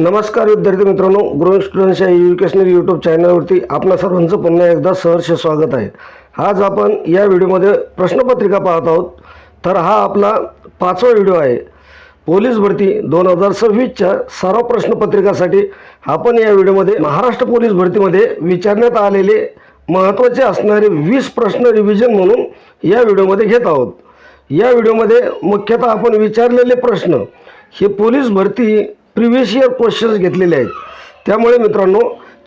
नमस्कार विद्यार्थी मित्रांनो. ग्रो स्टुडंट्स या एज्युकेशनल यूट्यूब चॅनलवरती आपल्या सर्वांचं पुन्हा एकदा सहर्ष स्वागत आहे. आज आपण या व्हिडिओमध्ये प्रश्नपत्रिका पाहत आहोत. तर हा आपला पाचवा व्हिडिओ आहे. पोलीस भरती दोन हजार सव्वीसच्या सर्व प्रश्नपत्रिकासाठी आपण या व्हिडिओमध्ये महाराष्ट्र पोलीस भरतीमध्ये विचारण्यात आलेले महत्त्वाचे असणारे वीस प्रश्न रिव्हिजन म्हणून या व्हिडिओमध्ये घेत आहोत. या व्हिडिओमध्ये मुख्यतः आपण विचारलेले प्रश्न हे पोलीस भरती प्रिव्हियस इयर क्वेश्चन्स घेतलेले आहेत. त्यामुळे मित्रांनो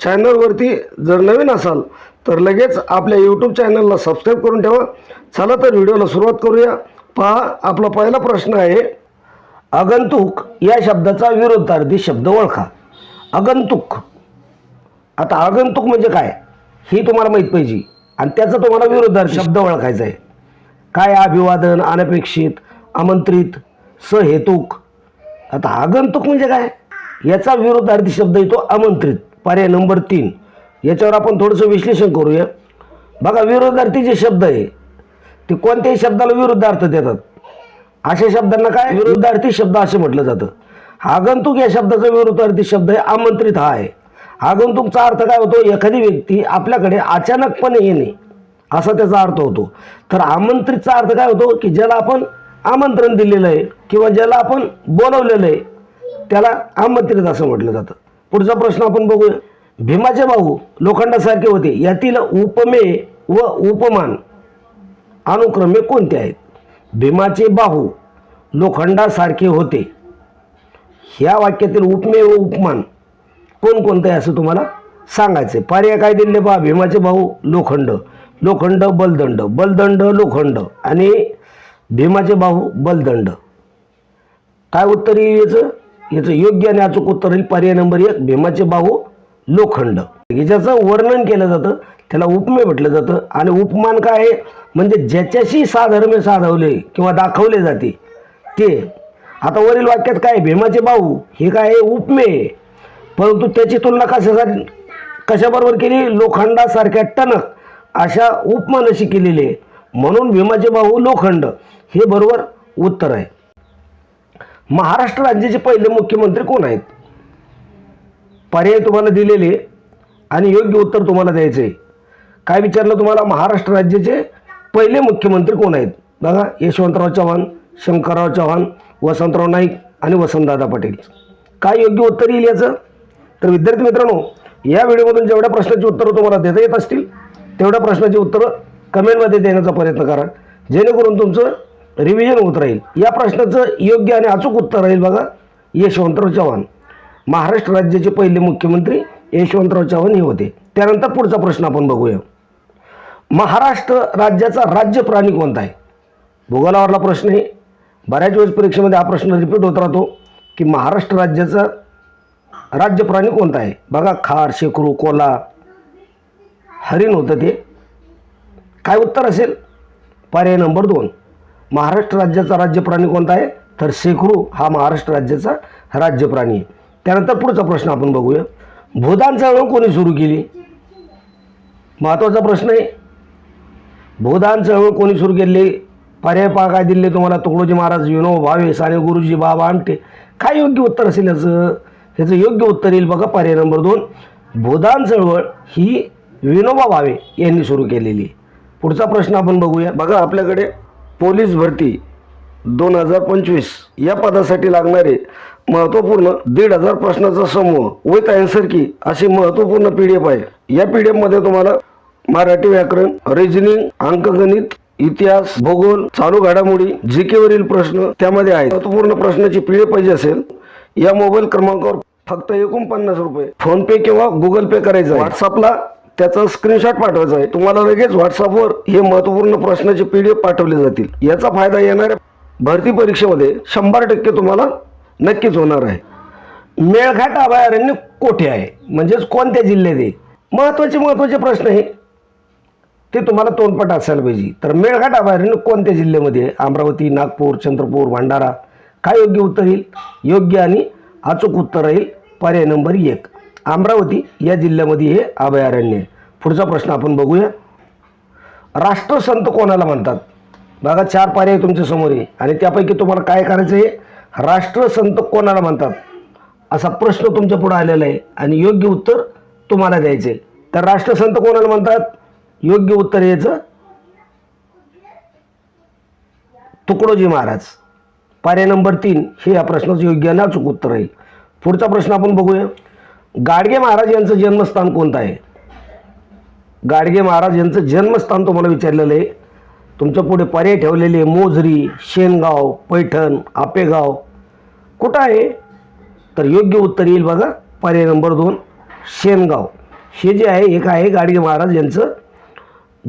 चॅनलवरती जर नवीन असाल तर लगेच आपल्या यूट्यूब चॅनलला सबस्क्राईब करून ठेवा. चला तर व्हिडिओला सुरुवात करूया. पहा आपला पहिला प्रश्न आहे आगंतुक या शब्दाचा विरोधार्थी शब्द ओळखा. आगंतुक आता आगंतुक म्हणजे काय? हे तुम्हाला माहीत पाहिजे. आणि त्याचा तुम्हाला विरोधार्थी शब्द ओळखायचा आहे. काय अभिवादन अनपेक्षित आमंत्रित सहेतुक आता आगंतुक म्हणजे काय? याचा विरोधार्थी शब्द येतो आमंत्रित. पर्याय नंबर तीन. याच्यावर आपण थोडंसं विश्लेषण करूया. बघा विरोधार्थी जे शब्द आहे ते कोणत्याही शब्दाला विरुद्धार्थ देतात. अशा शब्दांना काय? विरुद्धार्थी शब्द असे म्हटलं जातं. आगंतुक या शब्दाचा विरुद्धार्थी शब्द आहे आमंत्रित हा आहे. आगंतुकचा अर्थ काय होतो? एखादी व्यक्ती आपल्याकडे अचानकपणे येणे असा त्याचा अर्थ होतो. तर आमंत्रितचा अर्थ काय होतो? की ज्याला आपण आमंत्रण दिलेलं आहे किंवा ज्याला आपण बोलवलेलं आहे त्याला आमंत्रित असं म्हटलं जातं. पुढचा प्रश्न आपण बघूया. भीमाचे भाऊ लोखंडासारखे होते. यातील उपमेय व उपमान अनुक्रमे कोणते आहेत? भीमाचे बाहू लोखंडासारखे होते. ह्या वाक्यातील उपमेय व उपमान कोणकोणते आहे असं तुम्हाला सांगायचं आहे पर्याय काय दिले बा भीमाचे भाऊ लोखंड. लोखंड बलदंड. बलदंड लोखंड आणि भीमाचे भाऊ बलदंड. काय उत्तर येईल याचं? याचं योग्य आणि अचूक उत्तर येईल पर्याय नंबर एक भीमाचे भाऊ लोखंड. ज्याचं वर्णन केलं जातं त्याला उपमेय म्हटलं जातं. आणि उपमान काय आहे? म्हणजे ज्याच्याशी साधर्म्य साधवले किंवा दाखवले जाते ते. आता वरील वाक्यात काय भीमाचे भाऊ हे काय आहे? उपमे. परंतु त्याची तुलना कशासाठी कशाबरोबर केली? लोखंडासारख्या टणक अशा उपमानाशी केलेली आहे. म्हणून भीमाचे भाऊ लोखंड हे बरोबर उत्तर आहे. महाराष्ट्र राज्याचे पहिले मुख्यमंत्री कोण आहेत? पर्याय तुम्हाला दिलेले आणि योग्य उत्तर तुम्हाला द्यायचे. आहे काय विचारलं तुम्हाला? महाराष्ट्र राज्याचे पहिले मुख्यमंत्री कोण आहेत? बघा यशवंतराव चव्हाण शंकरराव चव्हाण वसंतराव नाईक आणि वसंतदादा पटेल. काय योग्य उत्तर येईल याचं? तर विद्यार्थी मित्रांनो या व्हिडिओमधून जेवढ्या प्रश्नाची उत्तरं तुम्हाला देता येत असतील तेवढ्या प्रश्नाची उत्तरं कमेंटमध्ये देण्याचा प्रयत्न करा. जेणेकरून तुमचं रिव्हिजन होत राहील. या प्रश्नाचं योग्य आणि अचूक उत्तर राहील बघा. यशवंतराव चव्हाण. महाराष्ट्र राज्याचे पहिले मुख्यमंत्री यशवंतराव चव्हाण हे होते. त्यानंतर पुढचा प्रश्न आपण बघूया. महाराष्ट्र राज्याचा राज्य प्राणी कोणता आहे? भूगोलावरला प्रश्न आहे. बऱ्याच वेळेस परीक्षेमध्ये हा प्रश्न रिपीट होत राहतो की महाराष्ट्र राज्याचा राज्य प्राणी कोणता आहे? बघा खार शेकरू कोला. हरिण होतं ते. काय उत्तर असेल? पर्याय नंबर दोन. महाराष्ट्र राज्याचा राज्य प्राणी कोणता आहे? तर शेकरू हा महाराष्ट्र राज्याचा राज्य प्राणी आहे. त्यानंतर पुढचा प्रश्न आपण बघूया. भूदान चळवळ कोणी सुरू केली? महत्त्वाचा प्रश्न आहे. भूदान चळवळ कोणी सुरू केली? पर्याय पा काय दिले तुम्हाला तुकडोजी महाराज विनोबा भावे साने गुरुजी बाबा आमटे. काय योग्य उत्तर असेल याचं? ह्याचं योग्य उत्तर येईल बघा पर्याय नंबर दोन. भूदान चळवळ ही विनोबा भावे यांनी सुरू केलेली आहे. पुढचा प्रश्न आपण बघूया. बघा आपल्याकडे पोलीस भरती दोन हजार पंचवीस या पदासाठी लागणारे महत्त्वपूर्ण दीड हजार प्रश्नाचा समूह विथ अँसर की अशी महत्त्वपूर्ण पी डी एफ आहे. या पी डी एफमध्ये तुम्हाला मराठी व्याकरण रिजनिंग अंकगणित इतिहास भूगोल चालू घडामोडी जी केवरील प्रश्न त्यामध्ये आहेत. महत्त्वपूर्ण प्रश्नाची पी डी एफ पाहिजे असेल या मोबाईल क्रमांकावर फक्त एकोणपन्नास रुपये फोनपे किंवा गुगल पे करायचं व्हॉट्सअपला त्याचा स्क्रीनशॉट पाठवायचा आहे. तुम्हाला लगेच व्हॉट्सअपवर हे महत्त्वपूर्ण प्रश्नाचे पी डी एफ पाठवले जातील. याचा फायदा येणाऱ्या भरती परीक्षेमध्ये शंभर टक्के तुम्हाला नक्कीच होणार आहे. मेळघाट अभयारण्य कोठे आहे? म्हणजेच कोणत्या जिल्ह्यात आहे? महत्त्वाचे महत्त्वाचे प्रश्न आहे ते तुम्हाला तोंडपट असायला पाहिजे. तर मेळघाट अभयारण्य कोणत्या जिल्ह्यामध्ये आहे? अमरावती नागपूर चंद्रपूर भंडारा. काय योग्य उत्तर येईल? योग्य आणि अचूक उत्तर राहील. पर्याय नंबर एक. अमरावती या जिल्ह्यामध्ये हे अभयारण्य आहे. पुढचा प्रश्न आपण बघूया. राष्ट्रसंत कोणाला म्हणतात? बघा चार पर्याय तुमच्यासमोर आहे. आणि त्यापैकी तुम्हाला काय करायचं आहे? राष्ट्रसंत कोणाला म्हणतात? असा प्रश्न तुमच्यापुढे आलेला आहे. आणि योग्य उत्तर तुम्हाला द्यायचं आहे. तर राष्ट्रसंत कोणाला म्हणतात? योग्य उत्तर याचं तुकडोजी महाराज. पर्याय नंबर तीन हे या प्रश्नाचं योग्य नाचूक उत्तर राहील पुढचा प्रश्न आपण बघूया. गाडगे महाराज यांचं जन्मस्थान कोणतं आहे? गाडगे महाराज यांचं जन्मस्थान तुम्हाला विचारलेलं आहे. तुमच्यापुढे पर्याय ठेवलेले मोजरी मोझरी शेनगाव पैठण आपेगाव. कुठं आहे? तर योग्य उत्तर येईल बघा. पर्याय नंबर दोन शेनगाव. हे जे आहे एक आहे गाडगे महाराज यांचं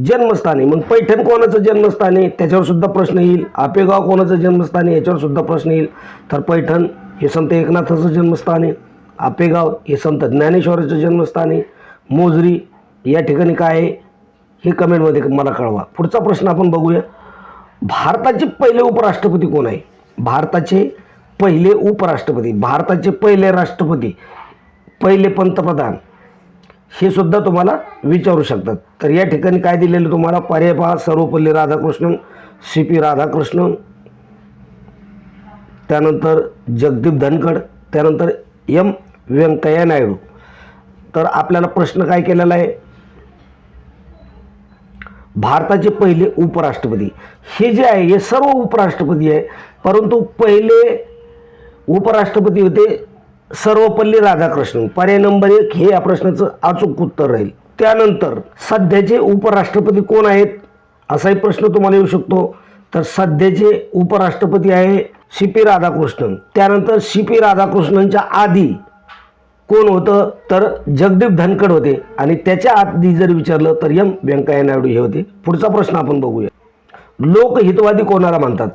जन्मस्थान आहे. मग पैठण कोणाचं जन्मस्थान आहे? त्याच्यावर सुद्धा प्रश्न येईल. आपेगाव कोणाचं जन्मस्थान आहे? याच्यावर सुद्धा प्रश्न येईल. तर पैठण हे संत एकनाथाचं जन्मस्थान आहे. आपेगाव हे संत ज्ञानेश्वराचं जन्मस्थान आहे. मोजरी या ठिकाणी काय आहे हे कमेंटमध्ये मला कळवा. पुढचा प्रश्न आपण बघूया. भारताचे पहिले उपराष्ट्रपती कोण आहे? भारताचे पहिले उपराष्ट्रपती भारताचे पहिले राष्ट्रपती पहिले पंतप्रधान हे सुद्धा तुम्हाला विचारू शकतात. तर या ठिकाणी काय दिलेलं तुम्हाला? पर्याय पहा. सर्वपल्ली राधाकृष्णन सी पी राधाकृष्णन त्यानंतर जगदीप धनखड त्यानंतर एम व्यंकय्या नायडू. तर आपल्याला प्रश्न काय केलेला आहे? भारताचे पहिले उपराष्ट्रपती. हे जे आहे हे सर्व उपराष्ट्रपती आहे परंतु पहिले उपराष्ट्रपती होते सर्वपल्ली राधाकृष्णन पर्याय नंबर एक हे या प्रश्नाचं अचूक उत्तर राहील. त्यानंतर सध्याचे उपराष्ट्रपती कोण आहेत? असाही प्रश्न तुम्हाला येऊ शकतो. तर सध्याचे उपराष्ट्रपती आहे सी पी राधाकृष्णन. त्यानंतर सी पी राधाकृष्णनच्या आधी कोण होतं? तर जगदीप धनखड होते. आणि त्याच्या आधी जर विचारलं तर एम व्यंकय्या नायडू हे होते. पुढचा प्रश्न आपण बघूया. लोकहितवादी कोणाला म्हणतात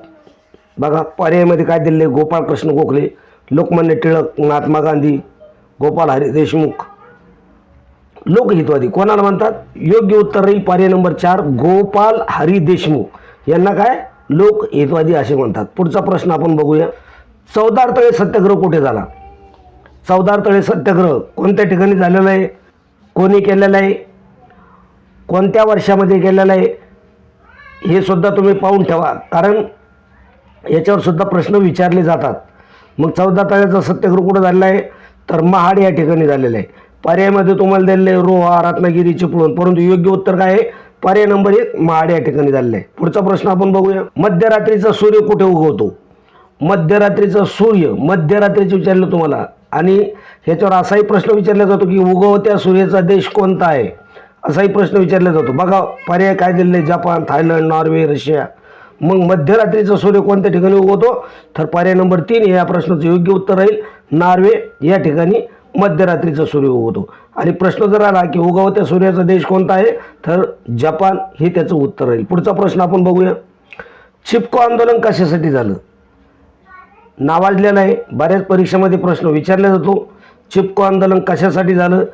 बघा पर्यायमध्ये काय दिले गोपाळकृष्ण गोखले लोकमान्य टिळक महात्मा गांधी गोपाल हरी देशमुख. लोकहितवादी कोणाला म्हणतात योग्य उत्तर राहील पर्याय नंबर चार गोपाल हरी देशमुख. यांना काय? लोक हेतवादी असे म्हणतात. पुढचा प्रश्न आपण बघूया. चौदार तळे सत्याग्रह कुठे झाला? चौदार तळे सत्याग्रह कोणत्या ठिकाणी झालेला आहे? कोणी केलेला आहे? कोणत्या वर्षामध्ये केलेला आहे? हे सुद्धा तुम्ही पाहून ठेवा. कारण याच्यावर सुद्धा प्रश्न विचारले जातात. मग चौदा तळ्याचा सत्याग्रह कुठं झालेला आहे? तर महाड या ठिकाणी झालेलं आहे. पर्यायामध्ये तुम्हाला दिलेलं आहे रोहा रत्नागिरी चिपळूण. परंतु योग्य उत्तर काय आहे? पर्याय नंबर एक महाड या ठिकाणी झालेला आहे पुढचा प्रश्न आपण बघूया. मध्यरात्रीचा सूर्य कुठे उगवतो? मध्यरात्रीचा सूर्य मध्यरात्रीचे विचारलं तुम्हाला. आणि ह्याच्यावर असाही प्रश्न विचारला जातो की उगवत्या सूर्याचा देश कोणता आहे? असाही प्रश्न विचारला जातो. बघा पर्याय काय दिलेले आहे? Japan Thailand Norway Russia. मग मध्यरात्रीचा सूर्य कोणत्या ठिकाणी उगवतो? तर पर्याय नंबर तीन या प्रश्नाचं योग्य उत्तर राहील. नॉर्वे या ठिकाणी मध्यरात्रीचा सूर्य उगवतो. आणि प्रश्न जर आला की उगवत्या सूर्याचा देश कोणता आहे? तर जपान हे त्याचं उत्तर राहील. पुढचा प्रश्न आपण बघूया. चिपको आंदोलन कशासाठी झालं? नावाजलेलं आहे बऱ्याच परीक्षेमध्ये प्रश्न विचारला जातो. चिपको आंदोलन कशासाठी झालं?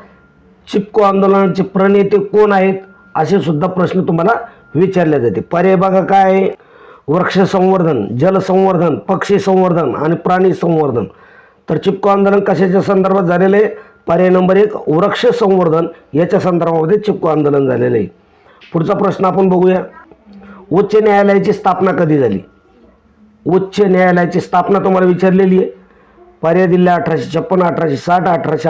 चिपको आंदोलनाचे प्रणेते कोण आहेत? असे सुद्धा प्रश्न तुम्हाला विचारले जाते. पर्याय बघा काय आहे? वृक्ष संवर्धन जलसंवर्धन पक्षी संवर्धन आणि प्राणी संवर्धन. तर चिपको आंदोलन कशाच्या संदर्भात झालेलं आहे? पर्याय नंबर एक वृक्ष संवर्धन. याच्या संदर्भामध्ये चिपको आंदोलन झालेलं आहे. पुढचा प्रश्न आपण बघूया. उच्च न्यायालयाची स्थापना कधी झाली? उच्च न्यायालयाची स्थापना तुम्हाला विचारलेली आहे. पर्याय दिले अठराशे छप्पन्न अठराशे साठ अठराशे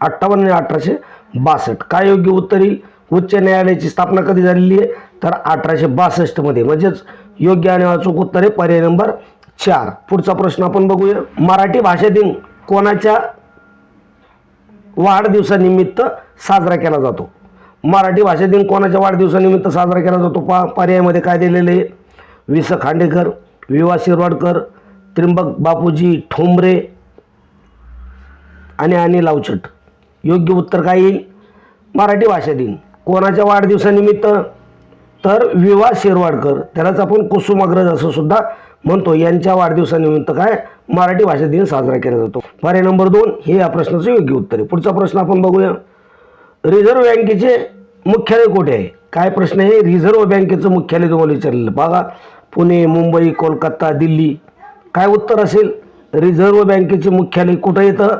अठ्ठावन्न अठराशे बासष्ट. काय योग्य उत्तर येईल? उच्च न्यायालयाची स्थापना कधी झालेली आहे? तर अठराशे बासष्टमध्ये म्हणजेच योग्य आणि अचूक उत्तर आहे. पर्याय नंबर चार. पुढचा प्रश्न आपण बघूया. मराठी भाषा दिन कोणाच्या वाढदिवसानिमित्त साजरा केला जातो? मराठी भाषा दिन कोणाच्या वाढदिवसानिमित्त साजरा केला जातो? पा पर्यायामध्ये काय दिलेले आहे? वि स खांडेकर विवा शिरवाडकर त्रिंबक बापूजी ठोंबरे आणि अनिल लावचट. योग्य उत्तर काय येईल? मराठी भाषा दिन कोणाच्या वाढदिवसानिमित्त? तर विवा शिरवाडकर. त्यालाच आपण कुसुमाग्रज असं सुद्धा म्हणतो यांच्या वाढदिवसानिमित्त काय मराठी भाषा दिन साजरा केला जातो. पर्याय नंबर दोन हे या प्रश्नाचं योग्य उत्तर आहे. पुढचा प्रश्न आपण बघूया. रिझर्व्ह बँकेचे मुख्यालय कुठे आहे? काय प्रश्न आहे? रिझर्व्ह बँकेचं मुख्यालय तुम्हाला विचारलेलं. बघा पुणे मुंबई कोलकाता दिल्ली. काय उत्तर असेल? रिझर्व्ह बँकेचे मुख्यालय कुठं येतं?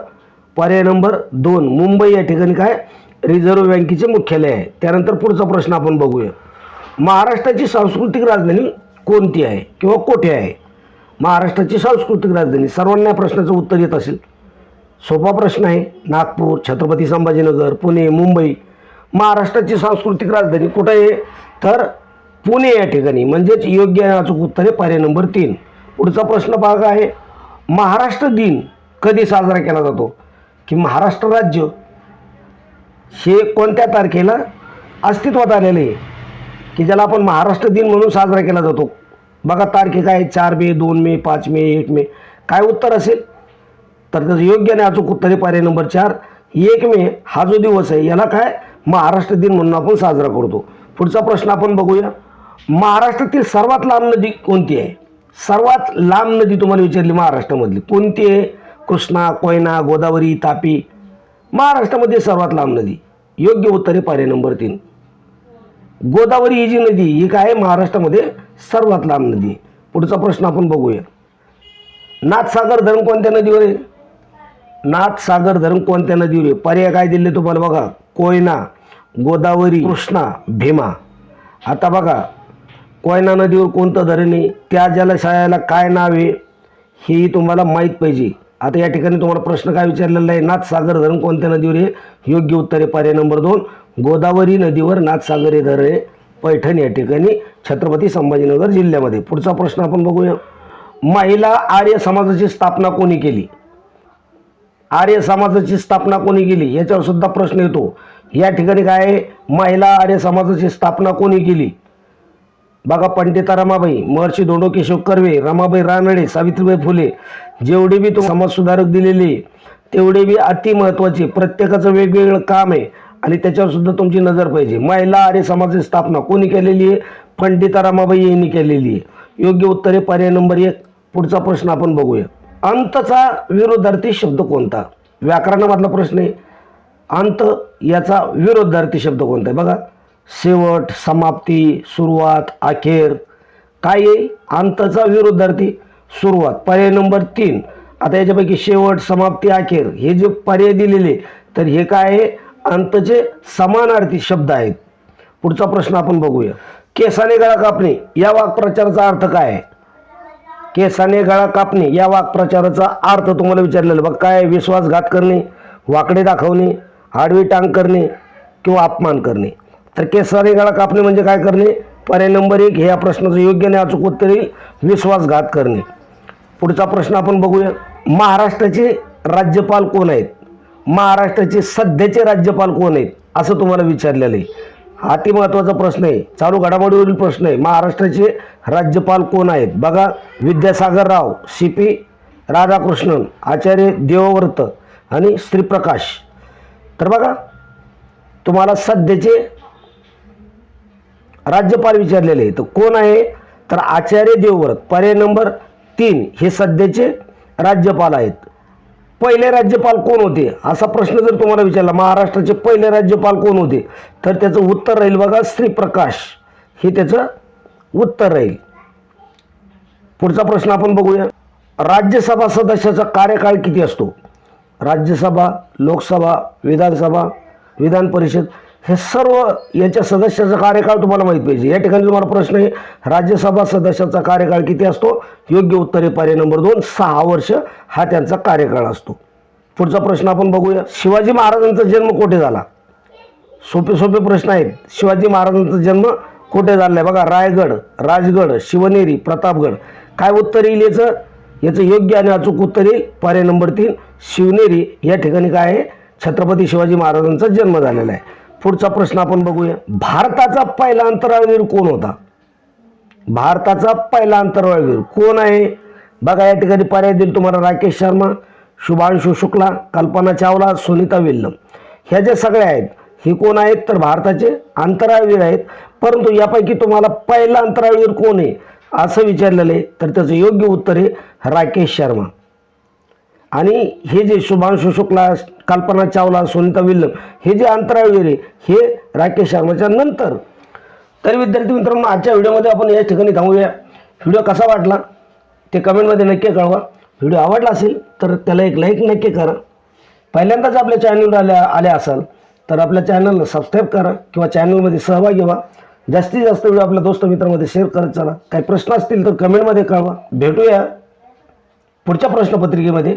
पर्याय नंबर दोन मुंबई या ठिकाणी काय? रिझर्व्ह बँकेचे मुख्यालय आहे. त्यानंतर पुढचा प्रश्न आपण बघूया. महाराष्ट्राची सांस्कृतिक राजधानी कोणती आहे किंवा कोठे आहे? महाराष्ट्राची सांस्कृतिक राजधानी. सर्वांना या प्रश्नाचं उत्तर येत असेल. सोपा प्रश्न आहे. नागपूर छत्रपती संभाजीनगर पुणे मुंबई. महाराष्ट्राची सांस्कृतिक राजधानी कुठं आहे? तर पुणे या ठिकाणी. म्हणजेच योग्य अचूक उत्तर आहे पर्याय नंबर तीन. पुढचा प्रश्न भाग आहे. महाराष्ट्र दिन कधी साजरा केला जातो? की महाराष्ट्र राज्य हे कोणत्या तारखेला अस्तित्वात आलेले आहे? की ज्याला आपण महाराष्ट्र दिन म्हणून साजरा केला जातो. बघा तारखे काय चार मे दोन मे पाच मे एक मे. काय उत्तर असेल? तर त्याचं योग्य आणि अचूक उत्तर आहे पर्याय नंबर चार. एक मे हा जो दिवस आहे याला काय? महाराष्ट्र दिन म्हणून आपण साजरा करतो. पुढचा प्रश्न आपण बघूया. महाराष्ट्रातील सर्वात लांब नदी कोणती आहे? सर्वात लांब नदी तुम्हाला विचारली महाराष्ट्रामधली. कोणती आहे? कृष्णा कोयना गोदावरी तापी. महाराष्ट्रामध्ये सर्वात लांब नदी. योग्य उत्तर आहे पर्याय नंबर तीन. गोदावरी ही जी नदी ही काय आहे? महाराष्ट्रामध्ये सर्वात लांब नदी. पुढचा प्रश्न आपण बघूया. नाथसागर धरण कोणत्या नदीवर आहे? नाथसागर धरण कोणत्या नदीवर आहे? पर्याय काय दिले तुम्हाला बघा? कोयना गोदावरी कृष्णा भीमा. आता बघा कोयना नदीवर कोणतं धरण आहे? त्या जलाशयाला काय नाव आहे? हेही तुम्हाला माहीत पाहिजे. आता या ठिकाणी तुम्हाला प्रश्न काय विचारलेला आहे? नाथसागर धरण कोणत्या नदीवर आहे? योग्य उत्तर आहे पर्याय नंबर दोन. गोदावरी नदीवर नाथसागरी धरे पैठण या ठिकाणी छत्रपती संभाजीनगर जिल्ह्यामध्ये. पुढचा प्रश्न आपण बघूया. महिला आर्य समाजाची स्थापना कोणी केली? आर्य समाजाची स्थापना कोणी केली? याच्यावर सुद्धा प्रश्न येतो. या ठिकाणी काय आहे? महिला आर्य समाजाची स्थापना कोणी केली? बघा पंडिता रमाबाई महर्षी दोडो केशव कर्वे रमाबाई रानडे सावित्रीबाई फुले जेवढे बी तो समाजसुधारक दिलेले तेवढे बी अति महत्त्वाचे प्रत्येकाचं वेगवेगळं काम आहे. आणि त्याच्यावर सुद्धा तुमची नजर पाहिजे. महिला आर्य समाजाची स्थापना कोणी केलेली आहे? पंडिता रमाबाई यांनी केलेली आहे. योग्य उत्तर आहे पर्याय नंबर एक पुढचा प्रश्न आपण बघूया. अंतचा विरोधार्थी शब्द कोणता? व्याकरणामधला प्रश्न आहे. अंत याचा विरोधार्थी शब्द कोणता आहे? बघा. शेवट समाप्ती सुरुवात अखेर. काय आहे? अंतचा विरोधार्थी सुरुवात. पर्याय नंबर तीन. आता याच्यापैकी शेवट समाप्ती अखेर हे जे पर्याय दिलेले तर हे काय आहे? अंतचे समानार्थी शब्द आहेत. पुढचा प्रश्न आपण बघूया. केसाने गळा कापणे या वाक्प्रचाराचा अर्थ काय आहे? केसाने गळा कापणे या वाक्प्रचाराचा अर्थ तुम्हाला विचारलेला बघ काय आहे? विश्वासघात करणे वाकडे दाखवणे आडवी टांग करणे किंवा अपमान करणे. तर केसाने गळा कापणे म्हणजे काय करणे? पर्याय नंबर एक हे या प्रश्नाचं योग्य नाही अचूक उत्तर येईल. विश्वासघात करणे. पुढचा प्रश्न आपण बघूया. महाराष्ट्राचे राज्यपाल कोण आहेत? महाराष्ट्राचे सध्याचे राज्यपाल कोण आहेत असं तुम्हाला विचारलेलं आहे. अति महत्त्वाचा प्रश्न आहे. चालू घडामोडीवरील प्रश्न आहे. महाराष्ट्राचे राज्यपाल कोण आहेत? बघा विद्यासागर राव सी पी राधाकृष्णन आचार्य देवव्रत आणि श्रीप्रकाश. तर बघा तुम्हाला सध्याचे राज्यपाल विचारलेले आहे तर कोण आहे? तर आचार्य देवव्रत. पर्याय नंबर तीन हे सध्याचे राज्यपाल आहेत. पहिले राज्यपाल कोण होते? असा प्रश्न जर तुम्हाला विचारला महाराष्ट्राचे पहिले राज्यपाल कोण होते? तर त्याचं उत्तर राहील बघा श्रीप्रकाश. हे त्याचं उत्तर राहील. पुढचा प्रश्न आपण बघूया. राज्यसभा सदस्याचा कार्यकाळ किती असतो? राज्यसभा लोकसभा विधानसभा विधान परिषद हे सर्व याच्या सदस्याचा कार्यकाळ तुम्हाला माहीत पाहिजे. या ठिकाणी तुम्हाला प्रश्न आहे राज्यसभा सदस्याचा कार्यकाळ किती असतो? योग्य उत्तर आहे पर्याय नंबर दोन सहा वर्ष हा त्यांचा कार्यकाळ असतो. पुढचा प्रश्न आपण बघूया. शिवाजी महाराजांचा जन्म कुठे झाला? सोपे सोपे प्रश्न आहेत. शिवाजी महाराजांचा जन्म कुठे झाला आहे? बघा रायगड राजगड शिवनेरी प्रतापगड. काय उत्तर येईल याचं? याचं योग्य आणि अचूक उत्तर येईल. पर्याय नंबर तीन शिवनेरी. या ठिकाणी काय आहे? छत्रपती शिवाजी महाराजांचा जन्म झालेला आहे. पुढचा प्रश्न आपण बघूया. भारताचा पहिला अंतराळवीर कोण होता? भारताचा पहिला अंतराळवीर कोण आहे? बघा या ठिकाणी पर्याय देईल तुम्हाला राकेश शर्मा शुभांशु शुक्ला कल्पना चावला सुनीता विल्लम. ह्या ज्या सगळ्या आहेत हे कोण आहेत? तर भारताचे अंतराळवीर आहेत. परंतु यापैकी तुम्हाला पहिला अंतराळवीर कोण आहे? असं विचारलेलं आहे. तर त्याचं योग्य उत्तर आहे राकेश शर्मा. आणि हे जे शुभांशु शुक्ला कल्पना चावला सुनीता विल्लम हे जे अंतराळवीर हे राकेश शर्माच्या नंतर. तर विद्यार्थी मित्रांनो आजच्या व्हिडिओमध्ये आपण याच ठिकाणी थांबूया. व्हिडिओ कसा वाटला ते कमेंटमध्ये नक्की कळवा. व्हिडिओ आवडला असेल तर त्याला एक लाईक नक्की करा. पहिल्यांदाच आपल्या चॅनलवर आल्या आल्या असाल तर आपल्या चॅनलला सबस्क्राईब करा किंवा चॅनलमध्ये सहभागी व्हा. जास्तीत जास्त व्हिडिओ आपल्या दोस्त मित्रांमध्ये शेअर करत चला. काही प्रश्न असतील तर कमेंटमध्ये कळवा. भेटूया पुढच्या प्रश्नपत्रिकेमध्ये.